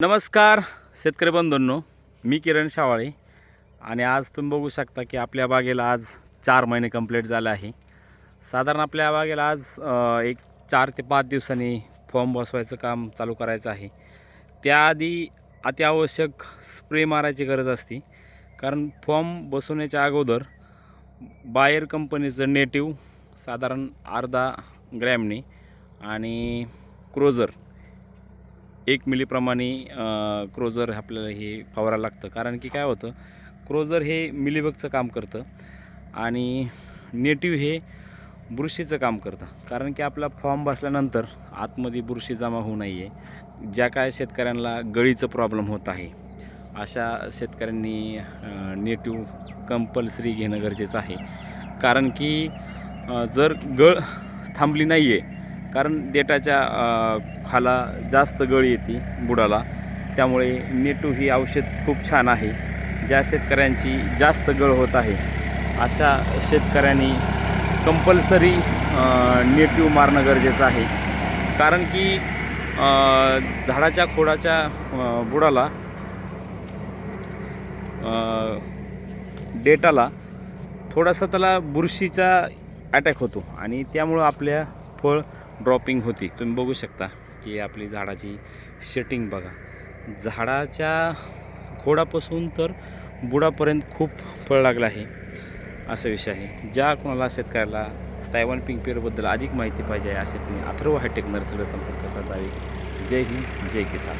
नमस्कार शेतकरी बंधूंनो. मी किरण शावाळे आणि आज तुम्ही बघू शकता की आपल्या बागेला आज चार महिने कंप्लीट झाले आहे. साधारण आपल्या बागेला आज एक चार ते पाच दिवसांनी फॉर्म बसवायचं काम चालू करायचं आहे. त्याआधी अत्यावश्यक स्प्रे मारायची गरज असते. कारण फॉर्म बसवण्याच्या अगोदर बायर कंपनीचं नेटिव्ह साधारण अर्धा ग्रॅमने आणि क्रोझर एक मिलीप्रमाणे क्रोजर क्रोझर आपल्याला हे फवारायला लागतं. कारण की काय होतं क्रोझर हे मिलीबगचं काम करतं आणि नेटिव्ह हे बुरशीचं काम करतं. कारण की आपला फॉर्म बसल्यानंतर आतमध्ये बुरशी जमा होऊ नये ज्या काय शेतकऱ्यांना गळीचं प्रॉब्लेम होत आहे अशा शेतकऱ्यांनी नेटिव्ह कंपल्सरी घेणं गरजेचं आहे. कारण की जर गळ थांबली नाही आहे कारण देठाच्या खाला जास्त गळ येते बुडाला. त्यामुळे नेटू ही औषध खूप छान आहे. ज्या शेतकऱ्यांची जास्त गळ होत आहे अशा शेतकऱ्यांनी कंपल्सरी नेटिव मारणं गरजेचं आहे. कारण की झाडाच्या खोडाच्या बुडाला डेटाला थोडासा त्याला बुरशीचा अटॅक होतो. आणि त्यामुळं आपल्या फळ ड्रॉपिंग होती. तुम्ही बघू शकता की आपली झाडाची शेटिंग बघा. झाडाच्या खोडापासून तर बुडापर्यंत खूप फळ लागलं आहे. असा विषय आहे. ज्या कोणाला शेतकऱ्याला तायवान पिंक पेरूबद्दल अधिक माहिती पाहिजे असे तुम्ही अथर्व हायटेक नर्सरीला संपर्क साधावे. जय हिंद जय किसान.